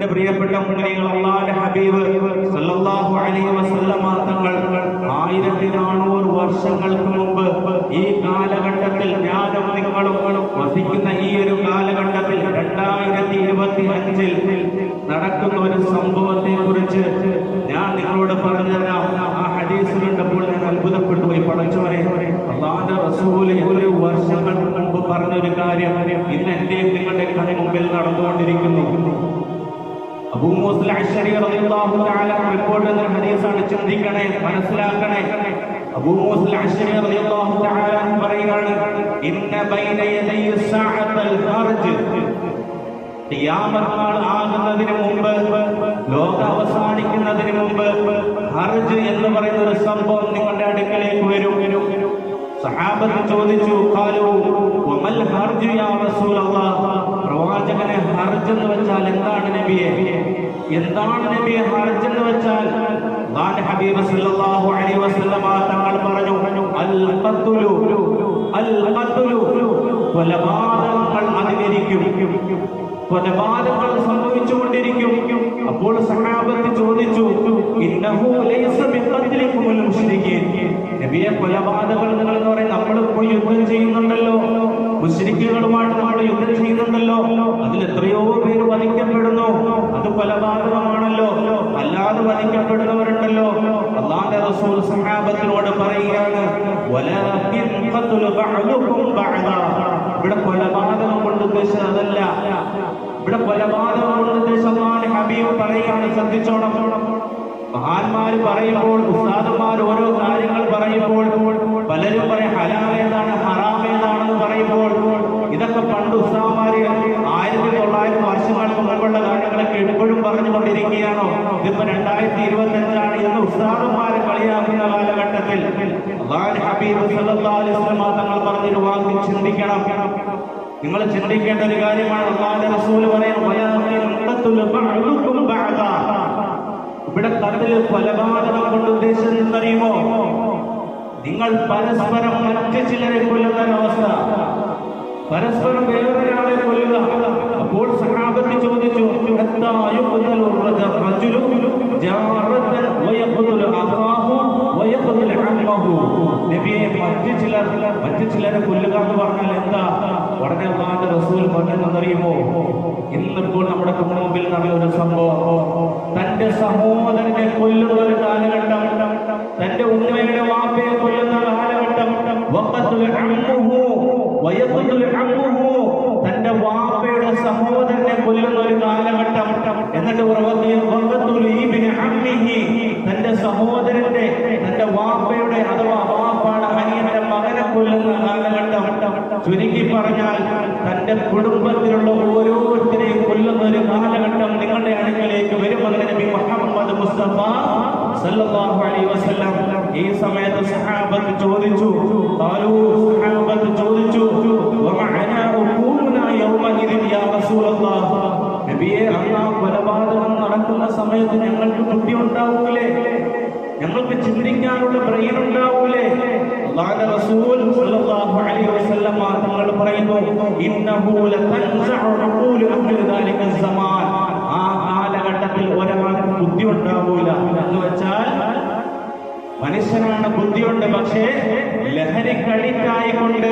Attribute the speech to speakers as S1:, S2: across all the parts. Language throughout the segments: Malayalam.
S1: എന്റെ പ്രിയപ്പെട്ട മുന്നണികൾ അള്ളാഹുവിന്റെ ഹബീബ് സല്ലല്ലാഹു അലൈഹി വസല്ലമ തങ്ങൾ ആയിരത്തി നാനൂറ് വർഷങ്ങൾക്ക് മുമ്പ് ഈ കാലഘട്ടത്തിൽ ഞാനും വസിക്കുന്ന ഈ ഒരു കാലഘട്ടത്തിൽ രണ്ടായിരത്തി ഇരുപത്തി അഞ്ചിൽ നടക്കുന്ന ഒരു സംഭവത്തെ കുറിച്ച് ഞാൻ നിങ്ങളോട് പറഞ്ഞു തരാം ആ ഹദീസ് കണ്ടപ്പോൾ ഞാൻ അത്ഭുതപ്പെട്ടു പോയി. പഠിച്ചവരെ അള്ളാന്റെ റസൂൽ ഒരു വർഷങ്ങൾക്ക് മുമ്പ് പറഞ്ഞൊരു കാര്യം ഇന്ന് എന്റെയും നിങ്ങളുടെ കണി മുമ്പിൽ നടന്നുകൊണ്ടിരിക്കുന്നു. റിപ്പോർട്ട് ചെയ്യുന്ന ഹദീസാണ് ചിന്തിക്കണേ മനസ്സിലാക്കണേ. പറയുകയാണ് ആകുന്നതിന് മുമ്പ് ലോകം അവസാനിക്കുന്നതിന് മുമ്പ് ഹർജ് എന്ന് പറയുന്ന ഒരു സംഭവം നിങ്ങളുടെ അടുക്കലേക്ക് വരും. സഹാബത്ത് ചോദിച്ചു പ്രവാചകനെ ഹർജ് എന്ന് വെച്ചാൽ എന്താണ് നബിയെ? എന്താണ് നബിയെ ഹർജ് എന്ന് വെച്ചാൽ ഹബീബ് സല്ലല്ലാഹു അലൈഹി വസല്ലമ തങ്ങൾ പറഞ്ഞു അൽ ഖത്ലു അൽ ഖത്ലു കൊലപാതകങ്ങൾ അധികരിക്കും കൊലപാതകങ്ങൾ സംഭവിച്ചുകൊണ്ടിരിക്കും. അപ്പോൾ സഹാബത്ത് ചോദിച്ചു ഇന്നഹു ലൈസ ബിഖത്ലികുമുൽ മുശ്രിക്കീൻ നബിയെ കൊലപാതകങ്ങൾ എന്ന് പറയുന്നത് നമ്മൾ പോയി യുദ്ധം ചെയ്യുന്നുണ്ടല്ലോ. മുശ്രിക്കുകളുമായിട്ട് നമ്മൾ യുദ്ധം ചെയ്യുന്നുണ്ടല്ലോ അതിൽ എത്രയോ പേര് വധിക്കപ്പെടുന്നു. അത് കൊലപാതകമാണല്ലോ അല്ലാതെ വധിക്കപ്പെടുന്നവരുണ്ടല്ലോ. അള്ളാന്റെ റസൂൽ സഹാബത്തിനോട് പറയുകയാണ് ഇവിടെ കൊലപാതകം കൊണ്ട് ഉദ്ദേശിച്ചത് അതല്ല. ഇവിടെ കൊലപാതകം കൊണ്ട് ഉദ്ദേശിച്ച ഹബീബ് പറയുകയാണ് ശ്രദ്ധിച്ചോണം. മഹാന്മാര് പറയുമ്പോൾ ഉസ്താദന്മാർ ഓരോ കാര്യങ്ങൾ പറയുമ്പോൾ പലരും പറയും ഹലാൽ ഹബീബ് തങ്ങൾ പറഞ്ഞൊരു വാക്ക് ചിന്തിക്കണം. നിങ്ങൾ ചിന്തിക്കേണ്ട ഒരു കാര്യമാണ് അള്ളാഹുവിന്റെ റസൂൽ ഇവിടെ കടലിൽ കൊലപാതകം കൊണ്ട് ഉദ്ദേശിച്ചത് അറിയുമോ നിങ്ങൾ പരസ്പരം മറ്റ് ചിലരെ കൊല്ലുന്ന ഒരവസ്ഥ പരസ്പരം വേറൊരാളെ കൊല്ലുക. അപ്പോൾ സഹാബത്തിൽ ചോദിച്ചു "ഹത്താ നബിയെ മറ്റ് ചിലർ മറ്റ് ചിലരെ കൊല്ലുക എന്ന് പറഞ്ഞാൽ എന്താ? ഉടനെ അള്ളാന്റെ റസൂൽ പറഞ്ഞെന്നറിയുമോ ഇന്നിപ്പോൾ നമ്മുടെ മുമ്പിൽ നടന്ന ഒരു സംഭവം. തന്റെ സഹോദരനെ കൊല്ലുന്ന ഒരു കാലഘട്ടം. തന്റെ ഉമ്മയുടെ വാപ്പയെ കൊല്ലുന്ന കാലഘട്ടം. തന്റെ വാപ്പയുടെ സഹോദരനെ കൊല്ലുന്ന ഒരു കാലഘട്ടം. എന്നിട്ട് ഉറവത്തിൽ വഖത്തുൽ ഇബ്നു അമ്മിഹി തന്റെ സഹോദരന്റെ തന്റെ വാപ്പയുടെ അഥവാ വാപ്പാടെ അനിയന്റെ മകനെ കൊല്ലുന്ന കാലഘട്ടം ചുരുക്കി പറഞ്ഞാൽ തന്റെ കുടുംബത്തിലുള്ള ഓരോരുത്തരെയും കൊല്ലുന്ന ഒരു കാലഘട്ടം നിങ്ങളുടെ അടുക്കലേക്ക് വരുമെന്ന് നബി മുഹമ്മദ് മുസ്തഫ സല്ലല്ലാഹു അലൈഹി വസല്ലം ഈ സമയത്ത് സഹാബത്ത് ചോദിച്ചു ഖാലൂ സഹാബത്ത് ചോദിച്ചു വമഅനാ ഉഖൂലുനാ യൗമഇദിൻ യാ റസൂലല്ലാഹ്? നബിയെ അല്ലാ കൊലപാതകം നടക്കുന്ന സമയത്ത് ഞങ്ങൾക്ക് ബുദ്ധി ഉണ്ടാവൂലേ ഞങ്ങൾക്ക് ചിന്തിക്കാനുള്ള ബ്രെയിൻ ഉണ്ടാവൂലേ അല്ലാഹുവിന്റെ റസൂൽ സല്ലല്ലാഹു അലൈഹി വസല്ലം തങ്ങൾ പറയുന്നു ഇന്നഹു ലതൻസഉ ഉഖൂലു അഹ്ലി ദാലിക സമാൻ ആ കാലഘട്ടത്തിൽ ഒരാൾക്ക് ബുദ്ധി ഉണ്ടാവൂല എന്ന് വെച്ചാൽ മനുഷ്യനാണ് ബുദ്ധിയുണ്ട് പക്ഷേ ലഹരി കൊണ്ട്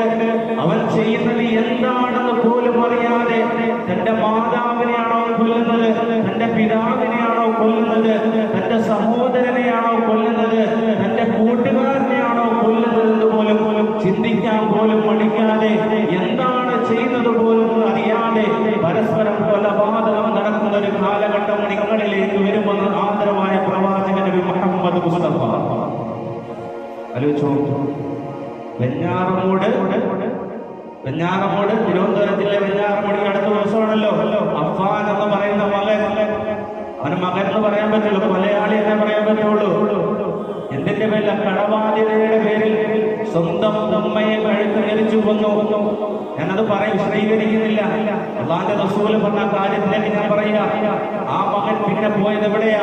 S1: അവൻ ചെയ്യുന്നത് എന്താണെന്ന് പോലും അറിയാതെ തന്റെ മാതാവിനെയാണോ കൊല്ലുന്നത് തന്റെ പിതാവിനെയാണോ കൊല്ലുന്നത് തന്റെ സഹോദരനെയാണോ കൊല്ലുന്നത് തന്റെ കൂട്ടുകാരനെയാണോ കൊല്ലുന്നത് ചിന്തിക്കാൻ പോലും മടിക്കാതെ എന്താണ് ചെയ്യുന്നത് പോലും അറിയാതെ പരസ്പരം കൊലപാതകം നടക്കുന്ന ഒരു കാലഘട്ടം നിങ്ങളിലേക്ക് വരുമെന്ന് ആദരവായ പ്രവാചകൻ നബി മുഹമ്മദ് മുസ്തഫ. ആലോചിച്ചോ. വെഞ്ഞാറമൂട് വെഞ്ഞാറമൂട് തിരുവനന്തപുരം ജില്ല വെഞ്ഞാറമൂടി അടുത്ത ദിവസമാണല്ലോ. അഫ്വാൻ എന്ന് പറയുന്ന മകൻ. അവന് മകൻ എന്ന് പറയാൻ പറ്റുള്ളൂ. കൊലയാളി എന്നേ പറയാൻ പറ്റുള്ളൂ. എന്തിന്റെ പേരില? കടബാധ്യതയുടെ സ്വന്തം ഉമ്മയെ കഴുത്ത് വന്നു ഞാനത് പറയും വിശദീകരിക്കുന്നില്ല അള്ളാന്റെ റസൂൽ പറഞ്ഞ കാര്യത്തിലേക്ക് ഞാൻ പറയുക. ആ മകൻ പിന്നെ പോയത് എവിടെയാ?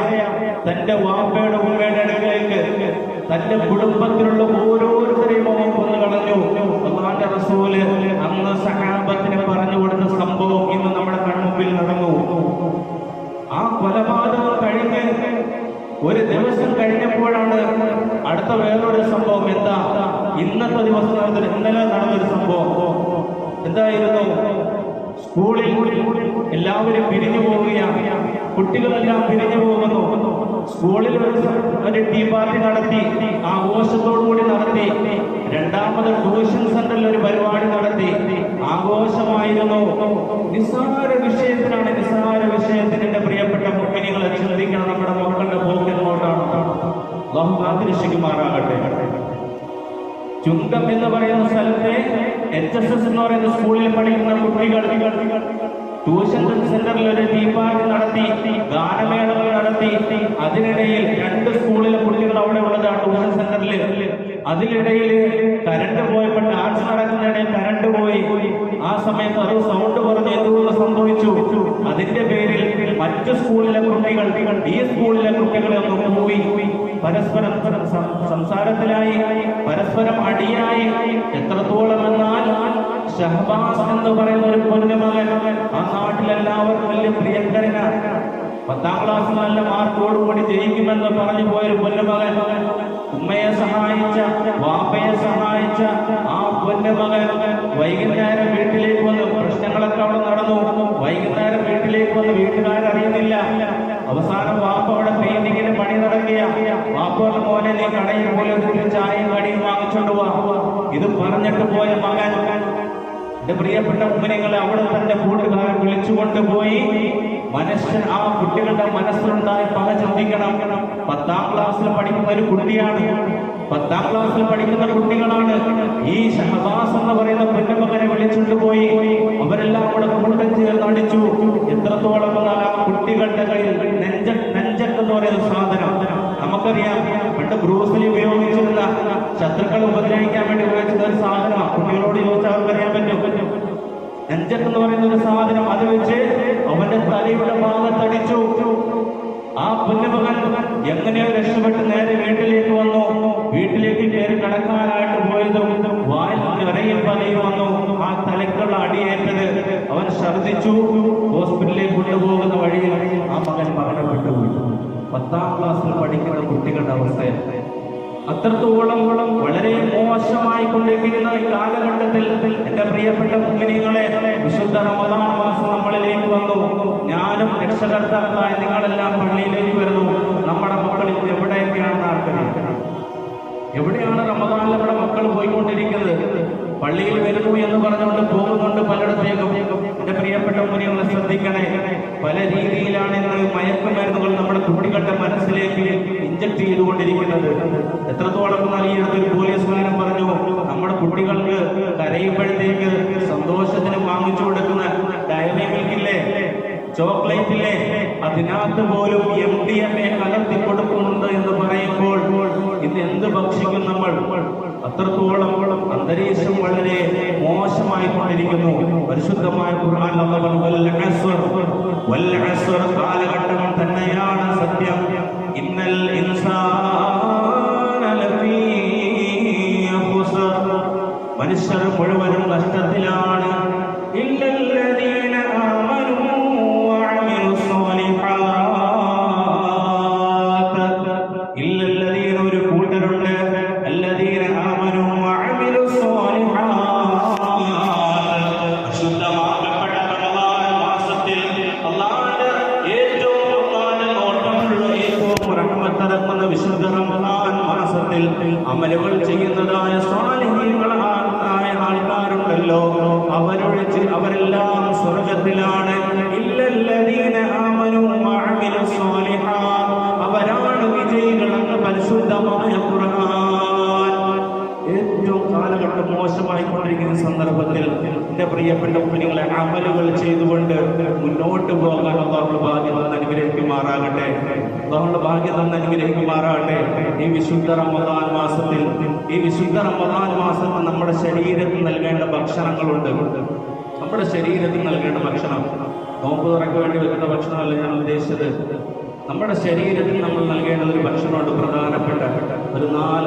S1: തന്റെ വാപ്പയുടെ ഉമ്മയുടെ അടുക്കലേക്ക്. തന്റെ കുടുംബത്തിലുള്ള ഓരോരുത്തരെയും അവൻ കൊന്നു കളഞ്ഞു. അള്ളാന്റെ റസൂൽ അന്ന് സഹാബത്തിന് പറഞ്ഞു കൊടുത്ത സംഭവം ഇന്ന് നമ്മുടെ കൺമുമ്പിൽ നടന്നു. ആ കൊലപാതകം കഴിഞ്ഞ് ഒരു ദിവസം കഴിഞ്ഞപ്പോഴാണ് അടുത്ത വേറൊരു സംഭവം. എന്താ? ഇന്നത്തെ ദിവസം ഇന്നലെ നടന്നൊരു സംഭവം. എന്തായിരുന്നു? സ്കൂളിൽ എല്ലാവരും പിരിഞ്ഞു പോവുകയാണ്. കുട്ടികളെല്ലാം പിരിഞ്ഞു പോകുന്നു. സ്കൂളിൽ ഒരു ടീ പാർട്ടി നടത്തി ആഘോഷത്തോടുകൂടി നടത്തി രണ്ടാമത് ട്യൂഷൻ സെന്ററിൽ ഒരു പരിപാടി നടത്തി. ആഘോഷമായിരുന്നു. നിസ്സാര വിഷയത്തിനാണ് നിസ്സാര വിഷയത്തിന് എന്റെ പ്രിയപ്പെട്ട മുഖ്യനികളെ ചിന്തിക്കണം നമ്മുടെ മക്കളുടെ പോക്ക് എങ്ങോട്ടാണ് അള്ളാഹു കാത്തിരക്ഷിക്കുമാറാകട്ടെ ചുങ്കം എന്ന് പറയുന്ന സ്ഥലത്തെ എച്ച് എസ് എസ് എന്ന് പറയുന്ന സ്കൂളിൽ പഠിക്കുന്ന കുട്ടികൾ ട്യൂഷൻ സെന്ററിൽ ഒരു ദീപാവലി നടത്തി ഗാനമേളകൾ നടത്തി. അതിനിടയിൽ രണ്ട് സ്കൂളിലെ കുട്ടികൾ അവിടെ ഉള്ളതാണ് ട്യൂഷൻ സെന്ററിൽ. അതിനിടയിൽ കരണ്ട് പോയപ്പോൾ ഡാൻസ് നടക്കുന്നതിനിടയിൽ കരണ്ട് പോയി. ആ സമയത്ത് അത് സൗണ്ട് പറഞ്ഞ് എന്തുകൊണ്ട് സംഭവിച്ചു? അതിന്റെ പേരിൽ മറ്റു സ്കൂളിലെ കുട്ടികൾ ഈ സ്കൂളിലെ കുട്ടികളെ ഒന്ന് പരസ്പരം സംസാരത്തിലായി പരസ്പരം അടിയായി. എത്രത്തോളം എന്നാൽ ഷഹബാസ് എന്ന് പറയുന്ന ഒരു പൊന്നുമകൻ ആ നാട്ടിലെല്ലാവർക്കും വലിയ പ്രിയങ്കരനാണ്. പത്താം ക്ലാസ് നല്ല മാർക്കോടുകൂടി ജയിക്കുമെന്ന് പറഞ്ഞു പോയൊരു പൊന്നുമകൻ. ഉമ്മയെ സഹായിച്ച വാപ്പയെ സഹായിച്ച ആ പൊന്നുമകൻ വൈകുന്നേരം വീട്ടിലേക്ക് വന്ന് പ്രശ്നങ്ങളൊക്കെ അവിടെ നടന്നു വൈകുന്നേരം വീട്ടിലേക്ക് വന്ന് വീട്ടുകാരറിയുന്നില്ല അവസാനം വാപ്പ അവിടെ പെയിന്റിങ്ങിന് പണി നടക്കിയ വാപ്പയുടെ മോനെ നീ കടയിൽ പോലെ ഒരു ചായയും കടിയും വാങ്ങിച്ചോണ്ട് പോവാ ഇത് പറഞ്ഞിട്ട് പോയ മകൻ എന്റെ പ്രിയപ്പെട്ട ഉമ്മനിങ്ങളെ അവിടെ തന്റെ കൂട്ടുകാരൻ വിളിച്ചുകൊണ്ട് പോയി. മനസ്സ് ആ കുട്ടികളുടെ മനസ്സിലുണ്ടായ പക ചിന്തിക്കണം. പത്താം ക്ലാസ്സിൽ പഠിക്കുന്ന ഒരു കുട്ടിയാണ്. പത്താം ക്ലാസ്സിൽ പഠിക്കുന്ന കുട്ടികളാണ്. ഈ ഷഹബാസ് എന്ന് പറയുന്ന പെണ്ണുമകനെ വിളിച്ചുകൊണ്ട് പോയി. അവരെല്ലാം കൂടെ കൂട്ടം ചേർന്ന് അടിച്ചു. എത്രത്തോളം ആ കുട്ടികളുടെ കയ്യിൽ നെഞ്ച എന്ന് പറയുന്ന സാധനം. നമുക്കറിയാം പണ്ട് ബ്രൂസിലി ഉപയോഗിച്ചിരുന്ന ശത്രുക്കളെ ഉപദ്രവിക്കാൻ വേണ്ടി ഉപയോഗിച്ചിരുന്ന ഒരു സാധനമാണ് കുട്ടികളോട് ചോദിച്ചാൽ അവർക്കറിയാൻ പറ്റും. നെഞ്ചക്ക് എന്ന് പറയുന്ന ഒരു സാധനം അത് വെച്ച് അവന്റെ തലയുടെ ഭാഗത്തടിച്ചു. ആ പുന്നമകൻ എങ്ങനെയോ രക്ഷപ്പെട്ട് നേരെ വീട്ടിലേക്ക് വന്നു. വീട്ടിലേക്ക് കയറി കടക്കാനായിട്ട് പോയതും വായിൽ നിറയും പലയും വന്നു. ആ തലക്കുള്ള അടിയേറ്റത് അവൻ ഛർദിച്ചു ഹോസ്പിറ്റലിലേക്ക് കൊണ്ടുപോകുന്ന വഴിയിൽ ആ മകൻ മകനെ പോയി പത്താം ക്ലാസ്സിൽ പഠിക്കുന്ന കുട്ടികളുടെ അവസ്ഥ അത്രത്തോളം വളരെ മോശമായി കൊണ്ടിരിക്കുന്ന ഈ കാലഘട്ടത്തിൽ എന്റെ പ്രിയപ്പെട്ട മുഗ്നികളെ വിശുദ്ധ റമദാൻ മാസം നമ്മളിലേക്ക് വന്നു. ഞാനും രക്ഷകർത്താക്കളായ നിങ്ങളെല്ലാം പള്ളിയിലേക്ക് വരുന്നു. നമ്മുടെ മക്കളിൽ എവിടെയൊക്കെയാണ് താല്പര്യം എവിടെയാണ് റമദാനിൽ നമ്മുടെ മക്കൾ പോയിക്കൊണ്ടിരിക്കുന്നത്? പള്ളിയിൽ വരുന്നു എന്ന് പറഞ്ഞുകൊണ്ട് പോകുന്നുണ്ട് പലയിടത്തേക്കും. എന്റെ പ്രിയപ്പെട്ട മുനികളെ ശ്രദ്ധിക്കണേ. പല രീതിയിലാണ് ഇന്ന് മയക്കുമരുന്നുകൾ നമ്മുടെ കുട്ടികളുടെ മനസ്സിലേക്ക് ഇഞ്ചക്ട് ചെയ്തുകൊണ്ടിരിക്കുന്നത്. എത്രത്തോളം എന്നാൽ ഈ അടുത്തൊരു പോലീസുകാരൻ പറഞ്ഞു നമ്മുടെ കുട്ടികൾക്ക് കരയുമ്പോഴത്തേക്ക് സന്തോഷത്തിന് വാങ്ങിച്ചു കൊടുക്കുന്ന ഡയറി മിൽക്കില്ലേ ചോക്ലേറ്റ് ഇല്ലേ? അതിനകത്ത് പോലും എം ഡി എം എ കലർത്തി കൊടുക്കുന്നുണ്ട് എന്ന് പറയുമ്പോൾ ഇന്ന് എന്ത് ഭക്ഷിക്കും? അത്രത്തോളം അന്തരീക്ഷം വളരെ മോശമായി കൊണ്ടിരിക്കുന്നു. പരിശുദ്ധമായ "വൽ അസ്ർ, വൽ അസ്ർ" കാലഘട്ടം തന്നെയാണ് സത്യം. ഇന്നൽ ഇൻസാന മാസത്തിൽ അമലുകൾ ചെയ്യുന്നതായ സ്വാലിഹീങ്ങളായ ആൾക്കാരുണ്ടല്ലോ. അവരൊഴിച്ച് അവരെല്ലാം സ്വർഗത്തിലാണ്. ഇല്ലല്ലദീന ആമനു വഅമിലു സ്വാലിഹാത്ത് അവരാണ് വിജയികളെന്ന് പരിശുദ്ധമായ ഖുർആൻ. ഏറ്റവും കാലഘട്ടം മോശമായിക്കൊണ്ടിരിക്കുന്ന സന്ദർഭത്തിൽ എന്റെ പ്രിയപ്പെട്ട കുഞ്ഞുങ്ങളെ അമലുകൾ ചെയ്തുകൊണ്ട് മുന്നോട്ട് പോകാൻ അള്ളാഹുള്ള ഭാഗ്യം തന്നെ അനുഗ്രഹിക്കുമാറാകട്ടെ അള്ളാഹുള്ള ഭാഗ്യം തന്നെ അനുഗ്രഹിക്കുമാറാകട്ടെ ഈ വിശുദ്ധ റമദാൻ മാസത്തിൽ ഈ വിശുദ്ധ റമദാൻ മാസം നമ്മുടെ ശരീരത്തിൽ നൽകേണ്ട ഭക്ഷണങ്ങളുണ്ട്. നമ്മുടെ ശരീരത്തിൽ നൽകേണ്ട ഭക്ഷണം. നോമ്പ് തുറയ്ക്ക് വേണ്ടി വെക്കുന്ന ഭക്ഷണമല്ല ഞാൻ ഉദ്ദേശിച്ചത്. നമ്മുടെ ശരീരത്തിൽ നമ്മൾ നൽകേണ്ട ഒരു ഭക്ഷണമുണ്ട് പ്രധാനപ്പെട്ട ഒരു എന്റെ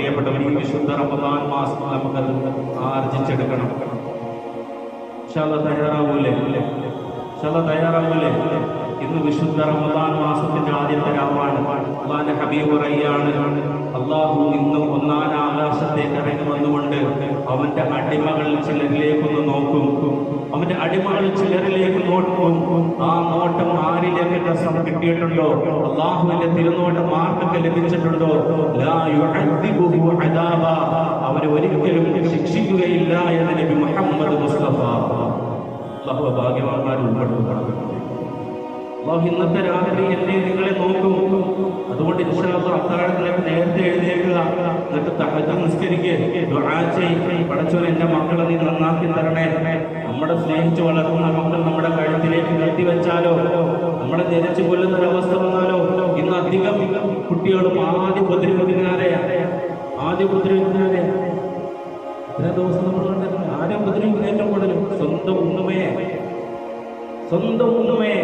S1: പ്രിയപ്പെട്ടവർ ഈ വിശുദ്ധ റമദാൻ മാസം നമുക്കത് ആർജിച്ചെടുക്കണം. ശല തയ്യാറാവൂലേ? ശല തയ്യാറാവൂലേ? ഇന്ന് വിശുദ്ധ റമദാൻ മാസത്തിന്റെ ആദ്യത്തെ രാവാണ്. അള്ളാന്റെ ഹബീബ് റയ്യാണ് അള്ളാഹു ഇന്ന് ഒന്നാം ആകാശത്തേക്ക് ഇറങ്ങി വന്നുകൊണ്ട് അവന്റെ അടിമകൾ ചിലരിലേക്കൊന്ന് നോക്കും. അവന്റെ അടിമകൾ ചിലരിലേക്ക് നോട്ടും ആ നോട്ടം ആരിലേക്ക് കിട്ടിയിട്ടുണ്ടോ? അള്ളാഹുവിന്റെ തിരുനോട്ടം ആർക്കൊക്കെ ലഭിച്ചിട്ടുണ്ടോ? അവരെ ഒരിക്കലും ശിക്ഷിക്കുകയില്ല എന്ന് നബി മുഹമ്മദ് മുസ്തഫ. അള്ളാഹു ഭാഗ്യവാന്മാർ ഉൾപ്പെടുന്നു ഇന്നത്തെ രാത്രി എന്നെ നിങ്ങളെ നോക്കും. അതുകൊണ്ട് ഇൻഷാല്ലാ അത്താഴത്തിലേക്ക് നേരത്തെ എഴുന്നേൽക്കുക എന്നിട്ട് തഹജ് നിസ്കരിക്കുക പടച്ചോൻ എന്റെ മക്കളെ നീ നന്നാക്കി തരണേ. നമ്മുടെ സ്നേഹിച്ച് വളർത്തുന്ന മക്കൾ നമ്മുടെ കഴുത്തിലേക്ക് കെട്ടിവെച്ചാലോ നമ്മളെ ജനിച്ചു കൊല്ലുന്ന ഒരവസ്ഥ വന്നാലോ? ഇന്ന് അധികം കുട്ടികളും ആദ്യ ഉപദ്രവിക്കുന്നവരെ ആദ്യ ഉപദ്രവിക്കുന്നവരെ ഇത്ര ദിവസം നമ്മൾ കണ്ടിട്ടുണ്ട്. ആരും ഉപദ്രവിക്കുന്ന ഏറ്റവും കൂടുതൽ സ്വന്തം ഉണ്ണുമയെ സ്വന്തം ഉമ്മയെ.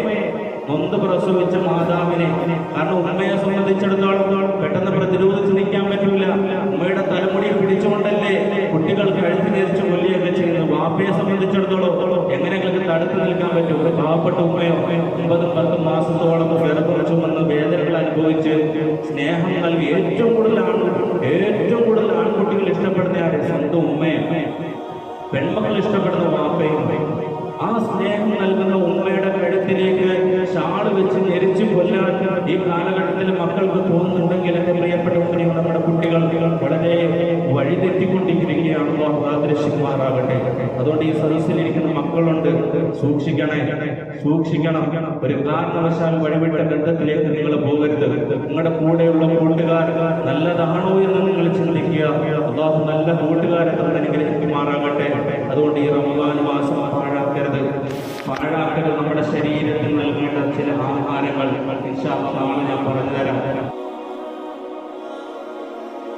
S1: നൊന്ത് പ്രസവിച്ച മാതാവിനെ കാരണം ഉമ്മയെ സംബന്ധിച്ചിടത്തോളം പെട്ടെന്ന് പ്രതിരോധിച്ച് നിൽക്കാൻ പറ്റൂല. ഉമ്മയുടെ തലമുടി പിടിച്ചുകൊണ്ടല്ലേ കുട്ടികൾ കഴുത്തി നേരിച്ച് കൊല്ലുകയൊക്കെ ചെയ്യുന്നത്? വാപ്പയെ സംബന്ധിച്ചിടത്തോളം എങ്ങനെയൊക്കെ തടുത്തു നിൽക്കാൻ പറ്റും. ഒരു പാവപ്പെട്ട ഉമ്മയോ ഒമ്പതും പത്തും മാസത്തോളം ഗർഭം ചുമന്ന് വേദനകൾ അനുഭവിച്ച് സ്നേഹം നൽകി ഏറ്റവും കൂടുതൽ സൂക്ഷിക്കണേ. സൂക്ഷിക്കണം. ഒരു കാരണവശാൽ വഴിവിട്ട ബന്ധത്തിലേക്ക് നിങ്ങൾ പോകരുത്. നിങ്ങളുടെ കൂടെയുള്ള കൂട്ടുകാർ നല്ലതാണോ എന്ന് നിങ്ങൾ ചിന്തിക്കുക. അള്ളാഹു നല്ല കൂട്ടുകാരെ തന്നെ അനുഗ്രഹിക്കുമാറാകട്ടെ അതുകൊണ്ട് ഈ റമദാൻ മാസം പാഴാക്കരുത്. പാഴാക്കരുത് നമ്മുടെ ശരീരത്തിൽ നൽകേണ്ട ചില ആഹാരങ്ങൾ. നാളെ ഞാൻ പറഞ്ഞുതരാം.